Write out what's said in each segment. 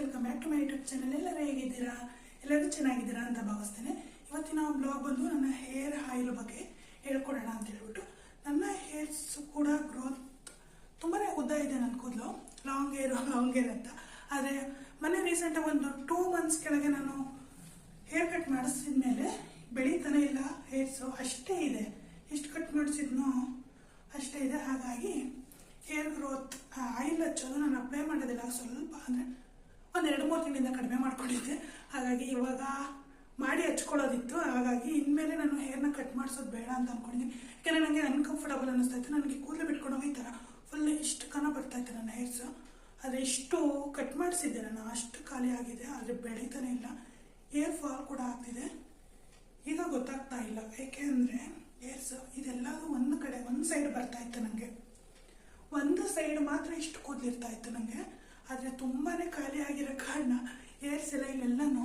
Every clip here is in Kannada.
Welcome back to my YouTube channel ಎಲ್ಲರೂ ಹೇಗಿದ್ದೀರಾ? ಎಲ್ಲರೂ ಚೆನ್ನಾಗಿದ್ದೀರಾ ಅಂತ ಭಾವಿಸ್ತೇನೆ. ಇವತ್ತಿನ ಬ್ಲಾಗ್ ಬಂದು ನನ್ನ ಹೇರ್ ಆಯಿಲ್ ಬಗ್ಗೆ ಹೇಳ್ಕೊಡೋಣ ಅಂತ ಹೇಳ್ಬಿಟ್ಟು. ನನ್ನ ಹೇರ್ಸ್ ಕೂಡ ಗ್ರೋತ್ ತುಂಬಾ ಉದ್ದ ಇದೆ ನನ್ನ ಕೂದಲು. ಲಾಂಗ್ ಹೇರ್ ಲಾಂಗ್ ಹೇರ್ ಅಂತ. ಆದರೆ ಮೊನ್ನೆ ರೀಸೆಂಟಾಗಿ ಒಂದು ಟೂ ಮಂತ್ಸ್ ಕೆಳಗೆ ನಾನು ಹೇರ್ ಕಟ್ ಮಾಡಿಸಿದ ಮೇಲೆ ಬೆಳೀತಾನೆ ಇಲ್ಲ ಹೇರ್ಸು ಅಷ್ಟೇ ಇದೆ. ಎಷ್ಟು ಕಟ್ ಮಾಡಿಸಿದ್ನೋ ಅಷ್ಟೇ ಇದೆ. ಹಾಗಾಗಿ ಹೇರ್ ಗ್ರೋತ್ ಆಯಿಲ್ ಹಚ್ಚೋದು ನಾನು ಅಪ್ಲೈ ಮಾಡೋದಿಲ್ಲ ಸ್ವಲ್ಪ ಅಂದರೆ ಒಂದು ಎರಡು ಮೂರು ತಿಂಗಳಿಂದ ಕಡಿಮೆ ಮಾಡ್ಕೊಂಡಿದ್ದೆ. ಹಾಗಾಗಿ ಇವಾಗ ಮಾಡಿ ಹಚ್ಕೊಳ್ಳೋದಿತ್ತು. ಹಾಗಾಗಿ ಇನ್ಮೇಲೆ ನಾನು ಹೇರ್ನ ಕಟ್ ಮಾಡಿಸೋದು ಬೇಡ ಅಂತ ಅಂದ್ಕೊಂಡಿದ್ದೀನಿ ಯಾಕೆಂದರೆ ನನಗೆ ಅನ್ಕಂಫರ್ಟಬಲ್ ಅನ್ನಿಸ್ತಾ ಇತ್ತು. ನನಗೆ ಕೂದಲು ಬಿಟ್ಕೊಂಡು ಹೋಗಿ ಈ ಥರ ಫುಲ್ ಇಷ್ಟು ಕನ ಬರ್ತಾ ಇತ್ತು ನನ್ನ ಹೇರ್ಸು ಆದರೆ ಇಷ್ಟು ಕಟ್ ಮಾಡಿಸಿದ್ದೆ ನಾನು. ಅಷ್ಟು ಖಾಲಿ ಆಗಿದೆ. ಆದರೆ ಬೆಳೀತಾನೆ ಇಲ್ಲ. ಏರ್ ಫಾಲ್ ಕೂಡ ಆಗ್ತಿದೆ. ಈಗ ಗೊತ್ತಾಗ್ತಾ ಇಲ್ಲ. ಏಕೆ ಅಂದರೆ ಹೇರ್ಸ್ ಇದೆಲ್ಲದೂ ಒಂದು ಕಡೆ, ಒಂದು ಸೈಡ್ ಬರ್ತಾ ಇತ್ತು ನನಗೆ ಒಂದು ಸೈಡ್ ಮಾತ್ರ ಇಷ್ಟು ಕೂದಲಿರ್ತಾ ಇತ್ತು ನನಗೆ ಆದರೆ ತುಂಬಾ ಖಾಲಿ ಆಗಿರೋ ಕಾರಣ ಏರ್ ಎಲ್ಲ ಇಲ್ಲೆಲ್ಲನೂ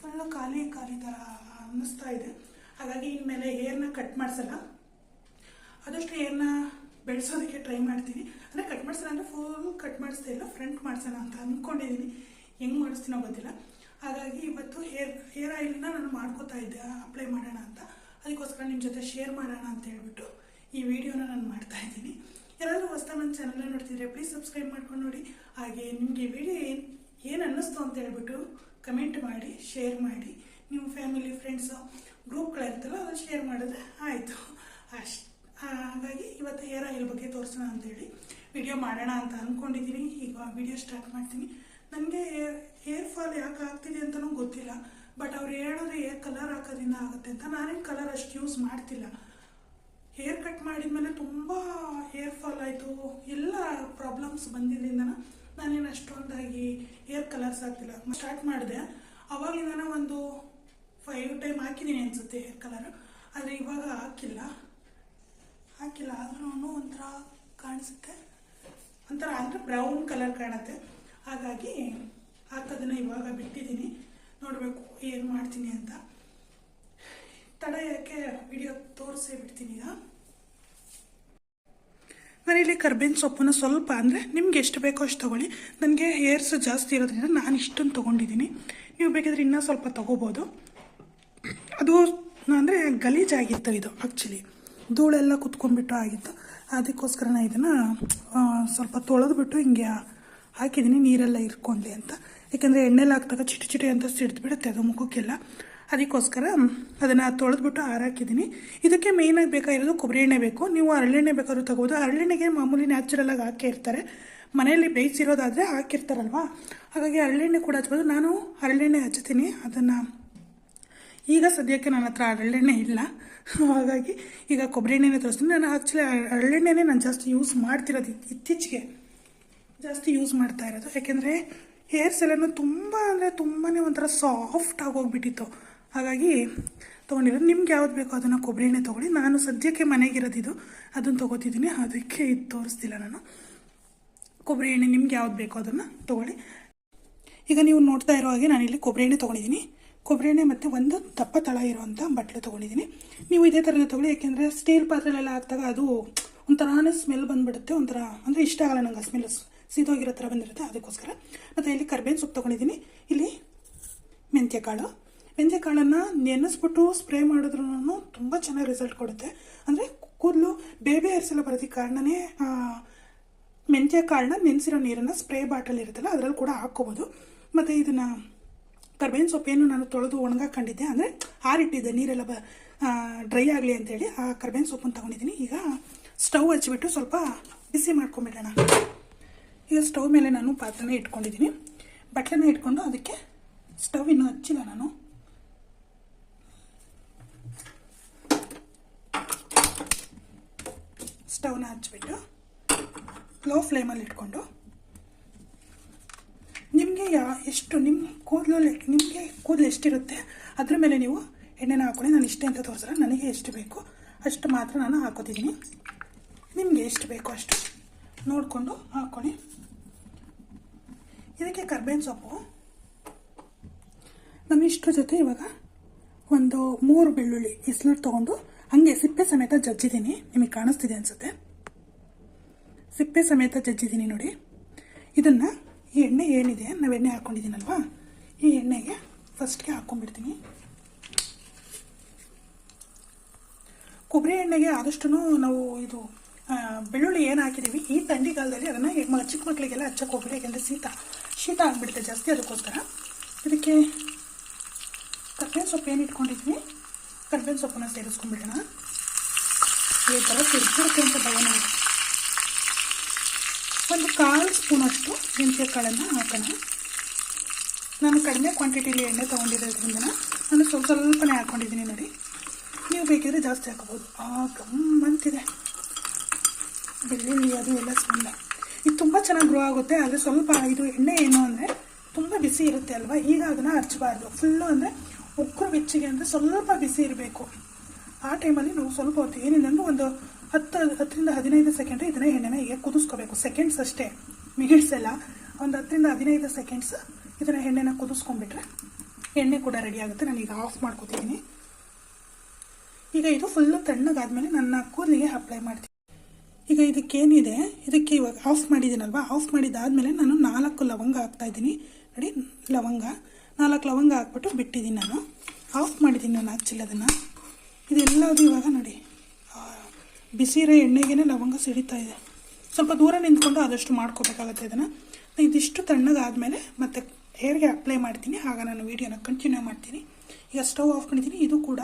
ಫುಲ್ಲು ಖಾಲಿ ಖಾಲಿ ಥರ ಅನ್ನಿಸ್ತಾ ಇದೆ. ಹಾಗಾಗಿ ಇನ್ಮೇಲೆ ಏರ್ನ ಕಟ್ ಮಾಡಿಸಲ್ಲ. ಆದಷ್ಟು ಏರ್ನ ಬೆಳೆಸೋದಕ್ಕೆ ಟ್ರೈ ಮಾಡ್ತೀನಿ. ಅಂದರೆ ಕಟ್ ಮಾಡಿಸಲ್ಲ ಅಂದರೆ ಫುಲ್ ಕಟ್ ಮಾಡಿಸ್ತಾ ಇಲ್ಲ ಫ್ರಂಟ್ ಮಾಡಿಸೋಣ ಅಂತ ಅಂದ್ಕೊಂಡಿದ್ದೀನಿ ಹೆಂಗೆ ಮಾಡಿಸ್ತೀನೋ ಗೊತ್ತಿಲ್ಲ. ಹಾಗಾಗಿ ಇವತ್ತು ಹೇರ್ ಹೇರ್ ಆಯಿಲ್ನ ನಾನು ಮಾಡ್ಕೋತಾ ಇದ್ದೆ ಅಪ್ಲೈ ಮಾಡೋಣ ಅಂತ. ಅದಕ್ಕೋಸ್ಕರ ನಿಮ್ಮ ಜೊತೆ ಶೇರ್ ಮಾಡೋಣ ಅಂತ ಹೇಳ್ಬಿಟ್ಟು ಈ ವಿಡಿಯೋನ ನಾನು ಮಾಡ್ತಾ ಇದ್ದೀನಿ. ಯಾರಾದರೂ ಹೊಸ ನನ್ನ ಚಾನಲ್ ನೋಡ್ತಿದ್ರೆ ಪ್ಲೀಸ್ ಸಬ್ಸ್ಕ್ರೈಬ್ ಮಾಡ್ಕೊಂಡು ನೋಡಿ. ಹಾಗೆ ನಿಮಗೆ ವಿಡಿಯೋ ಏನು ಏನು ಅನ್ನಿಸ್ತು ಅಂತ ಹೇಳ್ಬಿಟ್ಟು ಕಮೆಂಟ್ ಮಾಡಿ ಶೇರ್ ಮಾಡಿ. ನಿಮ್ಮ ಫ್ಯಾಮಿಲಿ ಫ್ರೆಂಡ್ಸು ಗ್ರೂಪ್ಗಳಿರ್ತಲ್ಲ ಅದು ಶೇರ್ ಮಾಡಿದ್ರೆ ಆಯಿತು. ಅಷ್ಟು ಹಾಗಾಗಿ ಇವತ್ತು ಹೇರ್ ಆಯಿಲ್ ಬಗ್ಗೆ ತೋರಿಸೋಣ ಅಂತೇಳಿ. ವಿಡಿಯೋ ಮಾಡೋಣ ಅಂತ ಅಂದ್ಕೊಂಡಿದ್ದೀನಿ ಈಗ ವಿಡಿಯೋ ಸ್ಟಾರ್ಟ್ ಮಾಡ್ತೀನಿ. ನನಗೆ ಹೇರ್ ಫಾಲ್ ಯಾಕೆ ಆಗ್ತಿದೆ ಅಂತಲೂ ಗೊತ್ತಿಲ್ಲ. ಬಟ್ ಅವ್ರು ಹೇಳೋದು ಹೇರ್ ಕಲರ್ ಹಾಕೋದ್ರಿಂದ ಆಗುತ್ತೆ ಅಂತ ನಾನೇನು ಕಲರ್ ಅಷ್ಟು ಯೂಸ್ ಮಾಡ್ತಿಲ್ಲ. ಹೇರ್ ಕಟ್ ಮಾಡಿದ ಮೇಲೆ ತುಂಬ ಹೇರ್ ಫಾಲ್ ಆಯಿತು. ಎಲ್ಲ ಪ್ರಾಬ್ಲಮ್ಸ್ ಬಂದಿದ್ದರಿಂದ ನಾನೇನು ಅಷ್ಟೊಂದಾಗಿ ಹೇರ್ ಕಲರ್ಸ್ ಆಗ್ತಿಲ್ಲ. ಸ್ಟಾರ್ಟ್ ಮಾಡಿದೆ. ಅವಾಗಿಂದ ಒಂದು ಫೈವ್ ಟೈಮ್ ಹಾಕಿದ್ದೀನಿ ಅನಿಸುತ್ತೆ ಹೇರ್ ಕಲರ್ ಆದರೆ ಇವಾಗ ಹಾಕಿಲ್ಲ. ಹಾಕಿಲ್ಲ. ಆದ್ರೂ ಒಂಥರ ಕಾಣಿಸುತ್ತೆ. ಒಂಥರ ಅಂದರೆ ಬ್ರೌನ್ ಕಲರ್ ಕಾಣುತ್ತೆ. ಹಾಗಾಗಿ ಹಾಕೋದನ್ನು ಇವಾಗ ಬಿಟ್ಟಿದ್ದೀನಿ. ನೋಡಬೇಕು ಏನು ಮಾಡ್ತೀನಿ ಅಂತ. ತಡ ವಿಡಿಯೋ ತೋರಿಸಿ ಬಿಡ್ತೀನಿ ಈಗ. ಕರ್ಬೇವಿನ ಸೊಪ್ಪನ್ನು ಸ್ವಲ್ಪ ಅಂದರೆ ನಿಮ್ಗೆ ಎಷ್ಟು ಬೇಕೋ ಅಷ್ಟು ತೊಗೊಳ್ಳಿ. ನನಗೆ ಹೇರ್ಸ್ ಜಾಸ್ತಿ ಇರೋದ್ರಿಂದ ನಾನು ಇಷ್ಟೊಂದು ತೊಗೊಂಡಿದ್ದೀನಿ. ನೀವು ಬೇಕಿದ್ರೆ ಇನ್ನೂ ಸ್ವಲ್ಪ ತೊಗೋಬೋದು. ಅದು ಅಂದರೆ ಗಲೀಜಾಗಿತ್ತು ಇದು ಆ್ಯಕ್ಚುಲಿ ಧೂಳೆಲ್ಲ ಕುತ್ಕೊಂಡ್ಬಿಟ್ಟು ಆಗಿತ್ತು. ಅದಕ್ಕೋಸ್ಕರ ನಾನು ಇದನ್ನು ಸ್ವಲ್ಪ ತೊಳೆದ್ಬಿಟ್ಟು ಹಿಂಗೆ ಹಾಕಿದ್ದೀನಿ, ನೀರೆಲ್ಲ ಇರ್ಕೊಂಡೆ ಅಂತ. ಯಾಕೆಂದರೆ ಎಣ್ಣೆಲ್ಲ ಹಾಕಿದಾಗ ಚಿಟಿ ಚಿಟಿ ಅಂತ ಸಿಡ್ದು ಬಿಡುತ್ತೆ ಅದು ಮುಖಕ್ಕೆಲ್ಲ. ಅದಕ್ಕೋಸ್ಕರ ಅದನ್ನು ತೊಳೆದ್ಬಿಟ್ಟು ಹಾರಾಕಿದ್ದೀನಿ ಇದಕ್ಕೆ ಮೇಯ್ನಾಗಿ ಬೇಕಾಗಿರೋದು ಕೊಬ್ಬರಿ ಎಣ್ಣೆ ಬೇಕು. ನೀವು ಹರಳೆಣ್ಣೆ ಬೇಕಾದ್ರೂ ತಗೋದು ಹರಳೆಣ್ಣೆಗೆ ಮಾಮೂಲಿ ನ್ಯಾಚುರಲಾಗಿ ಹಾಕೇ ಇರ್ತಾರೆ ಮನೆಯಲ್ಲಿ ಬೇಯಿಸಿರೋದಾದರೆ ಹಾಕಿರ್ತಾರಲ್ವಾ? ಹಾಗಾಗಿ ಹರಳೆಣ್ಣೆ ಕೂಡ ಹಚ್ಬೋದು. ನಾನು ಹರಳೆಣ್ಣೆ ಹಚ್ತೀನಿ ಅದನ್ನು ಈಗ ಸದ್ಯಕ್ಕೆ ನನ್ನ ಹತ್ರ ಹರಳೆಣ್ಣೆ ಇಲ್ಲ. ಹಾಗಾಗಿ ಈಗ ಕೊಬ್ಬರಿ ಎಣ್ಣೆನೇ ತೋರಿಸ್ತೀನಿ. ನಾನು ಆ್ಯಕ್ಚುಲಿ ಹರಳೆಣ್ಣೆನೇ ನಾನು ಜಾಸ್ತಿ ಯೂಸ್ ಮಾಡ್ತಿರೋದು ಇತ್ತೀಚೆಗೆ. ಜಾಸ್ತಿ ಯೂಸ್ ಮಾಡ್ತಾ ಇರೋದು. ಯಾಕೆಂದರೆ ಹೇರ್ಸ್ ಎಲ್ಲನೂ ತುಂಬ ಅಂದರೆ ತುಂಬಾ ಒಂಥರ ಸಾಫ್ಟ್ ಆಗೋಗ್ಬಿಟ್ಟಿತ್ತು ಹಾಗಾಗಿ ತೊಗೊಂಡಿರೋದು. ನಿಮ್ಗೆ ಯಾವ್ದು ಬೇಕೋ ಅದನ್ನು ಕೊಬ್ಬರಿ ಎಣ್ಣೆ ತೊಗೊಳ್ಳಿ. ನಾನು ಸದ್ಯಕ್ಕೆ ಮನೆಗಿರೋದಿದು ಅದನ್ನು ತೊಗೋತಿದ್ದೀನಿ. ಅದಕ್ಕೆ ಇದು ತೋರಿಸ್ತಿಲ್ಲ ನಾನು. ಕೊಬ್ಬರಿ ಎಣ್ಣೆ ನಿಮ್ಗೆ ಯಾವ್ದು ಬೇಕೋ ಅದನ್ನು ತೊಗೊಳ್ಳಿ. ಈಗ ನೀವು ನೋಡ್ತಾ ಇರೋ ಹಾಗೆ ನಾನಿಲ್ಲಿ ಕೊಬ್ಬರಿ ಎಣ್ಣೆ ತೊಗೊಂಡಿದ್ದೀನಿ. ಕೊಬ್ಬರಿ ಎಣ್ಣೆ ಮತ್ತು ಒಂದು ದಪ್ಪ ತಳ ಇರುವಂಥ ಬಟ್ಲು ತೊಗೊಂಡಿದ್ದೀನಿ. ನೀವು ಇದೇ ಥರದ ತೊಗೊಳ್ಳಿ. ಯಾಕೆಂದರೆ ಸ್ಟೀಲ್ ಪಾತ್ರೆಲೆಲ್ಲ ಹಾಕಿದಾಗ ಅದು ಒಂಥರನೇ ಸ್ಮೆಲ್ ಬಂದುಬಿಡುತ್ತೆ. ಒಂಥರ ಅಂದರೆ ಇಷ್ಟ ಆಗಲ್ಲ ನಂಗೆ ಸ್ಮೆಲ್ ಸೀದೋಗಿರೋ ಥರ ಬಂದಿರುತ್ತೆ. ಅದಕ್ಕೋಸ್ಕರ ಮತ್ತು ಇಲ್ಲಿ ಕರ್ಬೇವಿನ ಸೊಪ್ಪು ತೊಗೊಂಡಿದ್ದೀನಿ. ಇಲ್ಲಿ ಮೆಂತ್ಯ ಕಾಳು ಮೆಂತ್ಯ ಕಾಳನ್ನು ನೆನೆಸ್ಬಿಟ್ಟು ಸ್ಪ್ರೇ ಮಾಡಿದ್ರೂ ತುಂಬ ಚೆನ್ನಾಗಿ ರಿಸಲ್ಟ್ ಕೊಡುತ್ತೆ. ಅಂದರೆ ಕೂದಲು ಬೇಬಿ ಹೇರ್ಸ್ ಎಲ್ಲ ಬರೋದಕ್ಕೆ ಕಾರಣನೇ ಮೆಂತ್ಯ ಕಾಳನ್ನ ನೆನೆಸಿರೋ ನೀರನ್ನು ಸ್ಪ್ರೇ ಬಾಟಲ್ ಇರುತ್ತಲ್ಲ, ಅದರಲ್ಲಿ ಕೂಡ ಹಾಕ್ಕೋಬೋದು. ಮತ್ತು ಇದನ್ನು ಕರ್ಬೇವಿನ ಸೊಪ್ಪೇನು ನಾನು ತೊಳೆದು ಒಣಗಾಕೊಂಡಿದ್ದೆ. ಅಂದರೆ ಹಾರಿಟ್ಟಿದ್ದೆ, ನೀರೆಲ್ಲ ಬ ಡ್ರೈ ಆಗಲಿ ಅಂತೇಳಿ. ಆ ಕರ್ಬೇವಿನ ಸೊಪ್ಪನ್ನು ತೊಗೊಂಡಿದ್ದೀನಿ. ಈಗ ಸ್ಟವ್ ಹಚ್ಚಿಬಿಟ್ಟು ಸ್ವಲ್ಪ ಬಿಸಿ ಮಾಡ್ಕೊಂಬಿಡೋಣ. ಈಗ ಸ್ಟವ್ ಮೇಲೆ ನಾನು ಪಾತ್ರೆನ ಇಟ್ಕೊಂಡಿದ್ದೀನಿ. ಬಟ್ಲನ್ನ ಇಟ್ಕೊಂಡು ಅದಕ್ಕೆ ಸ್ಟವ್ ಇನ್ನೂ ಹಚ್ಚಿಲ್ಲ ನಾನು. ಸ್ಟವ್ನ ಹಚ್ಬಿಟ್ಟು ಲೋ ಫ್ಲೇಮಲ್ಲಿ ಇಟ್ಕೊಂಡು ನಿಮಗೆ ಯಾ, ಎಷ್ಟು ನಿಮ್ಮ ಕೂದಲು ನಿಮಗೆ ಕೂದಲು ಎಷ್ಟಿರುತ್ತೆ, ಅದ್ರ ಮೇಲೆ ನೀವು ಎಣ್ಣೆನ ಹಾಕೊಳ್ಳಿ. ನಾನು ಇಷ್ಟೇ ಅಂತ ತೋರಿಸಲ್ಲ. ನನಗೆ ಎಷ್ಟು ಬೇಕು ಅಷ್ಟು ಮಾತ್ರ ನಾನು ಹಾಕೋತಿದ್ದೀನಿ. ನಿಮಗೆ ಎಷ್ಟು ಬೇಕೋ ಅಷ್ಟು ನೋಡಿಕೊಂಡು ಹಾಕ್ಕೊಳ್ಳಿ ಇದಕ್ಕೆ ಕರ್ಬೇವಿನ ಸೊಪ್ಪು. ನಾನು ಜೊತೆ ಇವಾಗ ಒಂದು ಮೂರು ಬೆಳ್ಳುಳ್ಳಿ ಇಸ್ಲರ್ ತೊಗೊಂಡು ಹಾಗೆ ಸಿಪ್ಪೆ ಸಮೇತ ಜಜ್ಜಿದ್ದೀನಿ. ನಿಮಗೆ ಕಾಣಿಸ್ತಿದೆ ಅನಿಸುತ್ತೆ. ಸಿಪ್ಪೆ ಸಮೇತ ಜಜ್ಜಿದ್ದೀನಿ ನೋಡಿ. ಇದನ್ನು ಈ ಎಣ್ಣೆ ಏನಿದೆ, ನಾವು ಎಣ್ಣೆ ಹಾಕ್ಕೊಂಡಿದ್ದೀನಲ್ವಾ ಈ ಎಣ್ಣೆಗೆ ಫಸ್ಟ್ಗೆ ಹಾಕ್ಕೊಂಡ್ಬಿಡ್ತೀನಿ ಕೊಬ್ಬರಿ ಎಣ್ಣೆಗೆ ಆದಷ್ಟು ನಾವು ಇದು ಬೆಳ್ಳುಳ್ಳಿ ಏನು ಹಾಕಿದ್ದೀವಿ ಈ ತಂಡಿಗಾಲದಲ್ಲಿ ಅದನ್ನು ಮ, ಚಿಕ್ಕ ಮಕ್ಕಳಿಗೆಲ್ಲ ಹಚ್ಚಕ್ಕೆ ಹೋಗ್ಬಿಡಿ ಯಾಕೆಂದರೆ ಶೀತ ಶೀತ ಆಗಿಬಿಡುತ್ತೆ ಜಾಸ್ತಿ ಅದಕ್ಕೋಸ್ಕರ. ಇದಕ್ಕೆ ಕಪ್ಪೆ ಸೊಪ್ಪು ಏನು ಇಟ್ಕೊಂಡಿದ್ವಿ? ಕರ್ಬೇವಿನ ಸೊಪ್ಪನ್ನ ಸೇರಿಸ್ಕೊಂಡ್ಬಿಡೋಣ. ಈ ಥರ ಸಿಡ್ಬಿಡುತ್ತೆ ಅಂತ ನನಗೆ ಒಂದು ಕಾಲು ಸ್ಪೂನಷ್ಟು ಮೆಂತ್ಯ ಕಾಳನ್ನು ಹಾಕೋಣ. ನಾನು ಕಡಿಮೆ ಕ್ವಾಂಟಿಟಿಲಿ ಎಣ್ಣೆ ತೊಗೊಂಡಿರೋದ್ರಿಂದ ನಾನು ಸ್ವಲ್ಪ ಸ್ವಲ್ಪನೇ ಹಾಕ್ಕೊಂಡಿದ್ದೀನಿ ನೋಡಿ. ನೀವು ಬೇಕಿದ್ರೆ ಜಾಸ್ತಿ ಹಾಕೋಬೋದು. ಆ ಗಮ್ಮಂತಿದೆ ಬೆಳ್ಳುಳ್ಳಿ, ಅದು ಎಲ್ಲ ಸ್ಮೆಲ್ಲ ಇದು ತುಂಬ ಚೆನ್ನಾಗಿ ಗ್ರೋ ಆಗುತ್ತೆ, ಆದರೆ ಸ್ವಲ್ಪ ಇದು ಎಣ್ಣೆ ಏನು ಅಂದರೆ ತುಂಬ ಬಿಸಿ ಇರುತ್ತೆ ಅಲ್ವಾ? ಈಗ ಅದನ್ನು ಹಚ್ಚಬಾರ್ದು ಫುಲ್ಲು ಅಂದರೆ ಉಕ್ಕರು ಬೆಚ್ಚಿಗೆ ಅಂದರೆ ಸ್ವಲ್ಪ ಬಿಸಿ ಇರಬೇಕು. ಆ ಟೈಮಲ್ಲಿ ನಾವು ಸ್ವಲ್ಪ ಹೊತ್ತು ಅಂದರೆ ಒಂದು ಹತ್ತು, ಹತ್ತರಿಂದ ಹದಿನೈದು ಸೆಕೆಂಡ್ ಇದನ್ನ ಎಣ್ಣೆನ ಹೀಗೆ ಕುದಿಸ್ಕೋಬೇಕು. ಸೆಕೆಂಡ್ಸ್ ಅಷ್ಟೇ. ಮಿನಿಟ್ಸ್ ಎಲ್ಲ ಒಂದು ಹತ್ತರಿಂದ ಹದಿನೈದು ಸೆಕೆಂಡ್ಸ್ ಇದನ್ನ ಎಣ್ಣೆನ ಕುದಿಸ್ಕೊಂಡ್ಬಿಟ್ರೆ ಎಣ್ಣೆ ಕೂಡ ರೆಡಿ ಆಗುತ್ತೆ. ನಾನು ಈಗ ಆಫ್ ಮಾಡ್ಕೋತಿದ್ದೀನಿ. ಈಗ ಇದು ಫುಲ್ಲು ತಣ್ಣಗಾದ್ಮೇಲೆ ನನ್ನ ಕೂದಲಿಗೆ ಅಪ್ಲೈ ಮಾಡ್ತೀನಿ. ಈಗ ಇದಕ್ಕೇನಿದೆ ಇದಕ್ಕೆ ಇವಾಗ ಆಫ್ ಮಾಡಿದ್ದೀನಲ್ವಾ? ಆಫ್ ಮಾಡಿದ್ದಾದಮೇಲೆ ನಾನು ನಾಲ್ಕು ಲವಂಗ ಹಾಕ್ತಾ ಇದ್ದೀನಿ. ನೋಡಿ, ಲವಂಗ. ನಾಲ್ಕು ಲವಂಗ ಹಾಕ್ಬಿಟ್ಟು ಬಿಟ್ಟಿದ್ದೀನಿ ನಾನು. ಆಫ್ ಮಾಡಿದ್ದೀನಿ ನಾನು ಆ್ಯಕ್ಚುಲಿ ಅದನ್ನು. ಇದೆಲ್ಲದು ಇವಾಗ ನೋಡಿ. ಬಿಸಿ ಇರೋ ಎಣ್ಣೆಗೇ ಲವಂಗ ಸಿಡಿತಾ ಇದೆ. ಸ್ವಲ್ಪ ದೂರ ನಿಂತ್ಕೊಂಡು ಆದಷ್ಟು ಮಾಡ್ಕೋಬೇಕಾಗತ್ತೆ ಇದನ್ನು. ಇದಿಷ್ಟು ತಣ್ಣಗಾದಮೇಲೆ ಮತ್ತೆ ಹೇರ್ಗೆ ಅಪ್ಲೈ ಮಾಡ್ತೀನಿ. ಆಗ ನಾನು ವೀಡಿಯೋನ ಕಂಟಿನ್ಯೂ ಮಾಡ್ತೀನಿ. ಈಗ ಸ್ಟವ್ ಆಫ್ ಮಾಡಿದ್ದೀನಿ. ಇದು ಕೂಡ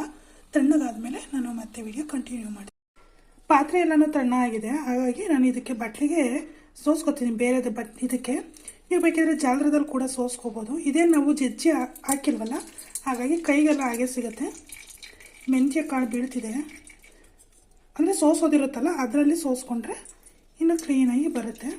ತಣ್ಣಗಾದಮೇಲೆ ನಾನು ಮತ್ತೆ ವಿಡಿಯೋ ಕಂಟಿನ್ಯೂ ಮಾಡ್ತೀನಿ. ಪಾತ್ರೆ ಎಲ್ಲನೂ ತಣ್ಣ ಆಗಿದೆ ಹಾಗಾಗಿ ನಾನು ಇದಕ್ಕೆ ಬಟ್ಲಿಗೆ ಸೋಸ್ಕೊತೀನಿ. ಬೇರೆದು ಬಟ್ ಇದಕ್ಕೆ ನೀವು ಬೇಕಿದ್ರೆ ಜಾಲರದಲ್ಲಿ ಕೂಡ ಸೋಸ್ಕೋಬೋದು. ಇದೇ ನಾವು ಜಜ್ಜಿ ಹಾಕಿಲ್ವಲ್ಲ? ಹಾಗಾಗಿ ಕೈಗೆಲ್ಲ ಹಾಗೆ ಸಿಗುತ್ತೆ. ಮೆಂತ್ಯ ಕಾಳು ಬೀಳ್ತಿದೆ. ಅಂದರೆ ಸೋಸೋದಿರುತ್ತಲ್ಲ, ಅದರಲ್ಲಿ ಸೋಸ್ಕೊಂಡ್ರೆ ಇನ್ನು ಕ್ಲೀನಾಗಿ ಬರುತ್ತೆ.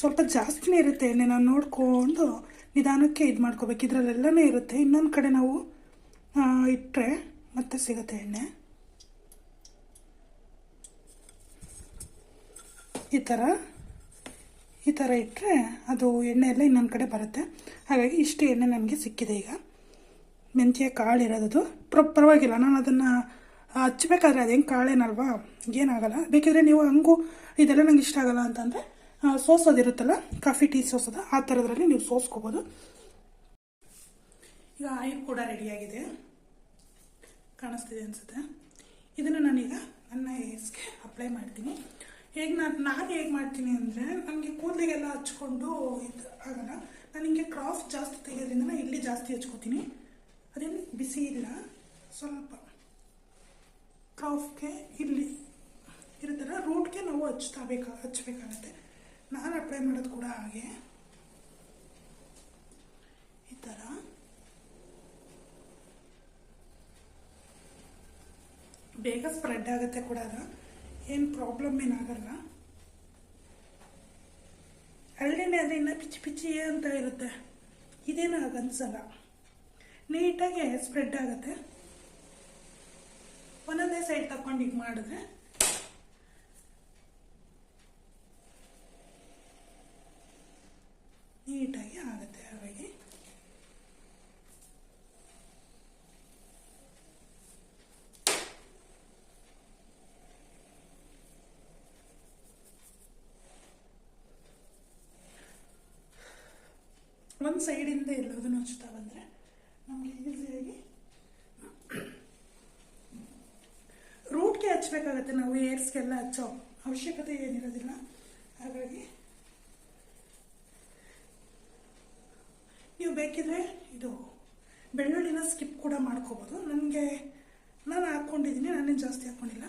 ಸ್ವಲ್ಪ ಜಾಸ್ತಿನೇ ಇರುತ್ತೆ ಎಣ್ಣೆ ನಾವು ನೋಡಿಕೊಂಡು ನಿಧಾನಕ್ಕೆ ಇದು ಮಾಡ್ಕೋಬೇಕು ಇದರಲ್ಲೆಲ್ಲನೇ ಇರುತ್ತೆ. ಇನ್ನೊಂದು ಕಡೆ ನಾವು ಇಟ್ಟರೆ ಮತ್ತೆ ಸಿಗುತ್ತೆ ಎಣ್ಣೆ. ಈ ಥರ ಈ ಥರ ಇಟ್ಟರೆ ಅದು ಎಣ್ಣೆ ಎಲ್ಲ ಇನ್ನೊಂದು ಕಡೆ ಬರುತ್ತೆ. ಹಾಗಾಗಿ ಇಷ್ಟು ಎಣ್ಣೆ ನನಗೆ ಸಿಕ್ಕಿದೆ ಈಗ. ಮೆಂತ್ಯ, ಕಾಳು ಇರೋದು ಪ್ರ, ಪರವಾಗಿಲ್ಲ, ನಾನು ಅದನ್ನು ಹಚ್ಬೇಕಾದ್ರೆ ಅದೇನು ಕಾಳೇನಲ್ವಾ? ಏನಾಗಲ್ಲ. ಬೇಕಿದ್ರೆ ನೀವು ಹಂಗೂ, ಇದೆಲ್ಲ ನಂಗೆ ಇಷ್ಟ ಆಗಲ್ಲ ಅಂತಂದರೆ ಸೋಸೋದಿರುತ್ತಲ್ಲ ಕಾಫಿ, ಟೀ ಸೋಸೋದು, ಆ ಥರದ್ರಲ್ಲಿ ನೀವು ಸೋಸ್ಕೋಬೋದು. ಈಗ ಆಯಿಲ್ ಕೂಡ ರೆಡಿಯಾಗಿದೆ ಕಾಣಿಸ್ತಿದೆ ಅನಿಸುತ್ತೆ. ಇದನ್ನು ನಾನೀಗ ನನ್ನ ಹೇರ್ಸ್ಗೆ ಅಪ್ಲೈ ಮಾಡ್ತೀನಿ. ಹೇಗೆ ನಾನು ನಾನು ಹೇಗೆ ಮಾಡ್ತೀನಿ ಅಂದರೆ ನನಗೆ ಕೂದಲಿಗೆಲ್ಲ ಹಚ್ಕೊಂಡು ಇದು ಆಗಲ್ಲ. ನಾನು ಹಿಂಗೆ ಕ್ರಾಫ್ ಜಾಸ್ತಿ ತೆಗೆಯೋದ್ರಿಂದ ನಾನು ಇಲ್ಲಿ ಜಾಸ್ತಿ ಹಚ್ಕೋತೀನಿ. ಅದೇನು ಬಿಸಿ ಇಲ್ಲ. ಸ್ವಲ್ಪ ಕ್ರಾಫ್ಗೆ ಇಲ್ಲಿ ಇರುತ್ತಲ್ಲ ರೂಟ್ಗೆ ನಾವು ಹಚ್ತಾ ಬೇಕಾ, ಹಚ್ಬೇಕಾಗತ್ತೆ. ನಾನು ಅಪ್ಲೈ ಮಾಡೋದು ಕೂಡ ಹಾಗೆ ಈ ಥರ ಬೇಗ ಸ್ಪ್ರೆಡ್ ಆಗುತ್ತೆ ಕೂಡ ಅದು. ಏನು ಪ್ರಾಬ್ಲಮ್ ಏನಾಗಲ್ಲ ಹಳ್ಳಿನೇ ಆದರೆ ಇನ್ನೂ ಪಿಚ್ಚಿ ಪಿಚ್ಚಿ ಅಂತ ಇರುತ್ತೆ. ಇದೇನು ಹಾಗೆ ಅನ್ಸಲ್ಲ ನೀಟಾಗಿ ಸ್ಪ್ರೆಡ್ ಆಗುತ್ತೆ. ಒಂದೊಂದೇ ಸೈಡ್ ತಗೊಂಡು ಈಗ ಮಾಡಿದ್ರೆ ನೀಟಾಗಿ ಆಗುತ್ತೆ ಹಾಗಾಗಿ ಒಂದು ಸೈಡಿಂದ ಎಲ್ಲದನ್ನು ಹಚ್ತಾ ಬಂದರೆ ನಮಗೆ ಈಸಿಯಾಗಿ ರೂಟ್ಗೆ ಹಚ್ಬೇಕಾಗತ್ತೆ ನಾವು ಏರ್ಸ್ಗೆಲ್ಲ ಹಚ್ಚೋ ಅವಶ್ಯಕತೆ ಏನಿರೋದಿಲ್ಲ. ಹಾಗಾಗಿ ನೀವು ಬೇಕಿದ್ರೆ ಇದು ಬೆಳ್ಳುಳ್ಳಿನ ಸ್ಕಿಪ್ ಕೂಡ ಮಾಡ್ಕೋಬೋದು. ನನಗೆ ನಾನು ಹಾಕ್ಕೊಂಡಿದ್ದೀನಿ, ನಾನೇನು ಜಾಸ್ತಿ ಹಾಕ್ಕೊಂಡಿಲ್ಲ.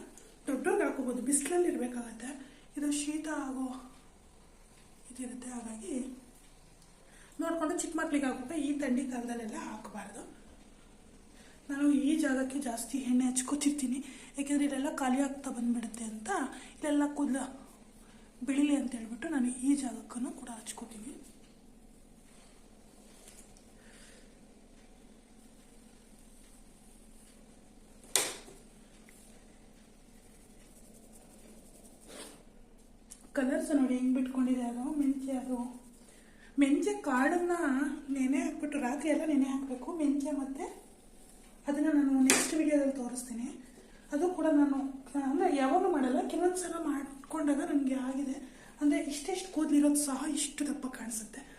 ದೊಡ್ಡವ್ರಿಗೆ ಹಾಕೋಬೋದು ಬಿಸಿಲಲ್ಲಿ ಇರಬೇಕಾಗತ್ತೆ. ಇದು ಶೀತ ಆಗೋ ಇದಿರುತ್ತೆ. ಹಾಗಾಗಿ ನೋಡಿಕೊಂಡು ಚಿಕ್ಕ ಮಕ್ಕಳಿಗೆ ಈ ಥಂಡಿ ಕಾಲದಲ್ಲೆಲ್ಲ ಹಾಕಬಾರ್ದು. ನಾನು ಈ ಜಾಗಕ್ಕೆ ಜಾಸ್ತಿ ಎಣ್ಣೆ ಹಚ್ಕೋತಿರ್ತೀನಿ. ಯಾಕೆಂದರೆ ಇಲ್ಲೆಲ್ಲ ಖಾಲಿ ಆಗ್ತಾ ಬಂದ್ಬಿಡುತ್ತೆ ಅಂತ ಇಲ್ಲೆಲ್ಲ ಕೂದಲ ಬೆಳಿಲಿ ಅಂತ ಹೇಳ್ಬಿಟ್ಟು ನಾನು ಈ ಜಾಗಕ್ಕೂ ಕೂಡ ಹಚ್ಕೋತೀನಿ. ಕಲರ್ಸ್ ನೋಡಿ ಹೆಂಗೆ ಬಿಟ್ಕೊಂಡಿದೆ ಅದು? ಮೆಂತ್ಯ ಅದು? ಮೆಂತ್ಯ ಕಾಳನ್ನು ನೆನೆ ಹಾಕ್ಬಿಟ್ಟು ರಾತ್ರಿ ಎಲ್ಲ ನೆನೆ ಹಾಕಬೇಕು. ಮೆಂತ್ಯ ಮತ್ತು ಅದನ್ನು ನಾನು ನೆಕ್ಸ್ಟ್ ವಿಡಿಯೋದಲ್ಲಿ ತೋರಿಸ್ತೀನಿ. ಅದು ಕೂಡ ನಾನು, ಅಂದರೆ ಯಾವಾಗಲೂ ಮಾಡಲ್ಲ ಕೆಲವೊಂದು ಸಲ ಮಾಡಿಕೊಂಡಾಗ ನನಗೆ ಆಗಿದೆ. ಅಂದರೆ ಇಷ್ಟೆಷ್ಟು ಕೂದಲಿರೋದು ಸಹ ಇಷ್ಟು ದಪ್ಪ ಕಾಣಿಸುತ್ತೆ.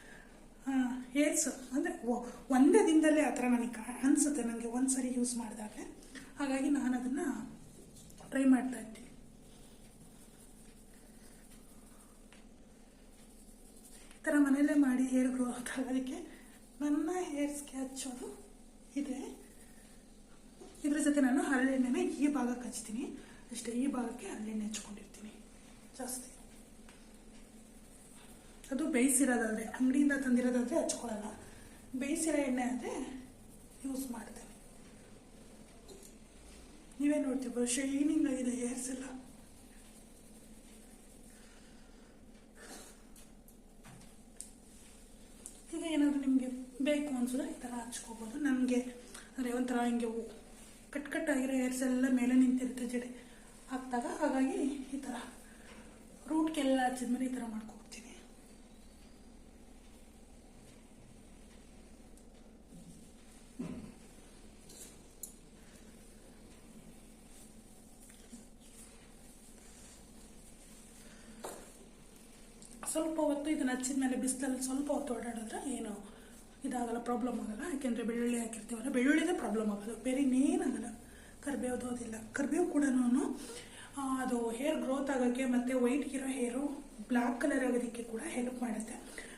ಏರ್ಸ್ ಅಂದರೆ ಒಂದೇ ದಿನದಲ್ಲೇ ಆ ಥರ ನನಗೆ ಕಾ- ಅನಿಸುತ್ತೆ. ನನಗೆ ಒಂದು ಸರಿ ಯೂಸ್ ಮಾಡಿದಾಗಲೇ ಹಾಗಾಗಿ ನಾನು ಅದನ್ನು ಟ್ರೈ ಮಾಡ್ತಾ ಇದ್ದೀನಿ ಥರ ಮನೆಯಲ್ಲೇ ಮಾಡಿ ಹೇರ್ ಗ್ರೋತ್ ಆಗೋದಕ್ಕೆ ನನ್ನ ಹೇರ್ ಸ್ಕ್ಯಾಚ್ ಅದು ಇದೆ. ಇದ್ರ ಜೊತೆ ನಾನು ಹರಳೆಣ್ಣೆನ ಈ ಭಾಗಕ್ಕೆ ಹಚ್ತೀನಿ. ಅಷ್ಟೇ, ಈ ಭಾಗಕ್ಕೆ ಹರಳೆಣ್ಣೆ ಹಚ್ಕೊಂಡಿರ್ತೀನಿ. ಜಾಸ್ತಿ. ಅದು ಬೇಯಿಸಿರೋದಾದ್ರೆ, ಅಂಗಡಿಯಿಂದ ತಂದಿರೋದಾದ್ರೆ ಹಚ್ಕೊಳ್ಳಲ್ಲ. ಬೇಯಿಸಿರೋ ಎಣ್ಣೆ ಆದರೆ ಯೂಸ್ ಮಾಡ್ತೇನೆ. ನೀವೇ ನೋಡ್ತೀವಿ ಶೈನಿಂಗ್ ಆಗಿದೆ ಹೇರ್ಸ್ ಎಲ್ಲ ಈಗ ಏನಾದರೂ ನಿಮಗೆ ಅನ್ಸಿದ್ರೆ ಈ ಥರ ಹಚ್ಕೋಬೋದು. ನನಗೆ ಅಂದರೆ ಒಂಥರ ಹಿಂಗೆ ಕಟ್ ಕಟ್ ಆಗಿರೋ ಏರ್ಸ್ ಎಲ್ಲ ಮೇಲೆ ನಿಂತಿರುತ್ತೆ ಜಡೆ. ಹಾಕ್ದಾಗ ಹಾಗಾಗಿ ಈ ಥರ ರೂಟ್ಗೆಲ್ಲ ಹಚ್ಚಿದ್ಮೇಲೆ ಈ ಥರ ಮಾಡ್ಕೋಗ್ತೀನಿ ಸ್ವಲ್ಪ ಹೊತ್ತು ಇದನ್ನ ಹಚ್ಚಿದ ಮೇಲೆ ಬಿಸಿಲಲ್ಲಿ ಸ್ವಲ್ಪ ಹೊತ್ತು ಓಡಾಡಿದ್ರೆ ಏನು ಇದಾಗಲ್ಲ ಪ್ರಾಬ್ಲಮ್ ಆಗಲ್ಲ. ಯಾಕೆಂದರೆ ಬೆಳ್ಳುಳ್ಳಿ ಹಾಕಿರ್ತೀವಲ್ಲ ಬೆಳ್ಳುಳ್ಳಿನೇ ಪ್ರಾಬ್ಲಮ್ ಆಗೋದು. ಬೇರೆ ಇನ್ನೇನಾಗಲ್ಲ ಕರಿಬೇವು ಅದಿಲ್ಲ ಕರಿಬೇವು ಕೂಡ ಅದು ಹೇರ್ ಗ್ರೋತ್ ಆಗೋಕ್ಕೆ ಮತ್ತು ವೈಟ್ ಇರೋ ಹೇರು ಬ್ಲ್ಯಾಕ್ ಕಲರ್ ಆಗೋದಕ್ಕೆ ಕೂಡ ಹೆಲ್ಪ್ ಮಾಡುತ್ತೆ.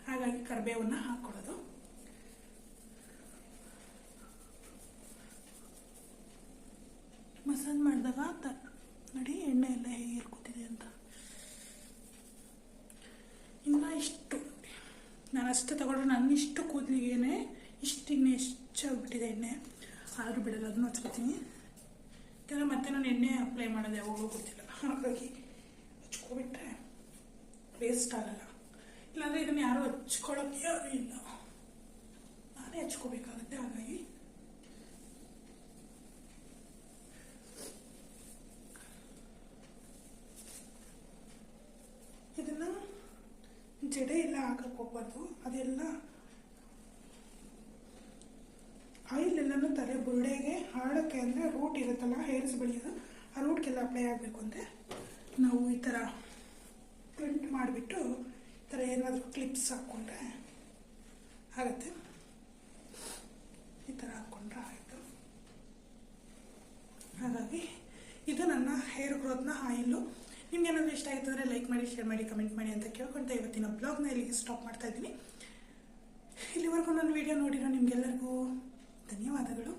ಹಾಗಾಗಿ ಕರಿಬೇವನ್ನ ಹಾಕ್ಕೊಳ್ಳೋದು. ಮಸಾಜ್ ಮಾಡಿದಾಗ ತ, ನೋಡಿ ಎಣ್ಣೆ ಎಲ್ಲ ಹೇಗೆ ಇರ್ಕೊತಿದೆ ಅಂತ. ಇನ್ನು ಇಷ್ಟು. ನಾನು ಅಷ್ಟು ತಗೊಂಡ್ರೆ ನನ್ನ ಇಷ್ಟು ಕೂದಲಿಗೇನೆ ಇಷ್ಟು ಇನ್ನೂ ಹೆಚ್ಚಾಗ್ಬಿಟ್ಟಿದೆ ಎಣ್ಣೆ. ಆದರೂ ಬಿಡಲ್ಲ ಅದನ್ನು ಹಚ್ಕೊತೀನಿ ಯಾಕಂದರೆ ಮತ್ತೆ ನಾನು ಎಣ್ಣೆ ಅಪ್ಲೈ ಮಾಡೋದು, ಯಾವಾಗಲೂ ಗೊತ್ತಿಲ್ಲ. ಹಾಗಾಗಿ ಹಚ್ಕೊಬಿಟ್ರೆ ವೇಸ್ಟ್ ಆಗಲ್ಲ. ಇಲ್ಲಾಂದರೆ ಇದನ್ನು ಯಾರೂ ಹಚ್ಕೊಳ್ಳೋಕ್ಕೆ ಇಲ್ಲ. ನಾನೇ ಹಚ್ಕೋಬೇಕಾಗುತ್ತೆ, ಹಾಗಾಗಿ. ಇದನ್ನು ಜಡೆ ಇಲ್ಲ ಹಾಕಕ್ಕೆ ಹೋಗ್ಬಾರ್ದು? ಅದೆಲ್ಲ ಆಯಿಲ್ ಎಲ್ಲನೂ ತಲೆ ಬುರುಡೆಗೆ ಹಾಡೋಕ್ಕೆ ಅಂದರೆ ರೂಟ್ ಇರುತ್ತಲ್ಲ ಹೇರ್ಸ್ ಬೆಳೆಯೋದು, ಆ ರೂಟ್ಗೆಲ್ಲ ಅಪ್ಲೈ ಆಗಬೇಕು ಅಂದರೆ ನಾವು ಈ ಥರ ಪ್ರಿಂಟ್ ಮಾಡಿಬಿಟ್ಟು ಈ ಥರ ಏನಾದರೂ ಕ್ಲಿಪ್ಸ್ ಹಾಕ್ಕೊಂಡ್ರೆ ಆಗುತ್ತೆ. ಈ ಥರ ಹಾಕ್ಕೊಂಡ್ರೆ ಆಯಿತು. ಹಾಗಾಗಿ ಇದು ನನ್ನ ಹೇರ್ ಗ್ರೋತ್ನ ಆಯಿಲು. ನಿಮ್ಗೆ ಏನಾದರೂ ಇಷ್ಟ ಆಯಿತು ಅಂದರೆ ಲೈಕ್ ಮಾಡಿ ಶೇರ್ ಮಾಡಿ ಕಮೆಂಟ್ ಮಾಡಿ ಅಂತ ಕೇಳ್ಕೊಳ್ತಾ ಇವತ್ತಿನ ಬ್ಲಾಗ್ನ ಇಲ್ಲಿಗೆ ಸ್ಟಾಪ್ ಮಾಡ್ತಾ ಇದ್ದೀನಿ. ಇಲ್ಲಿವರೆಗೂ ನನ್ನ ವಿಡಿಯೋ ನೋಡಿರೋ ನಿಮಗೆಲ್ಲರಿಗೂ ಧನ್ಯವಾದಗಳು.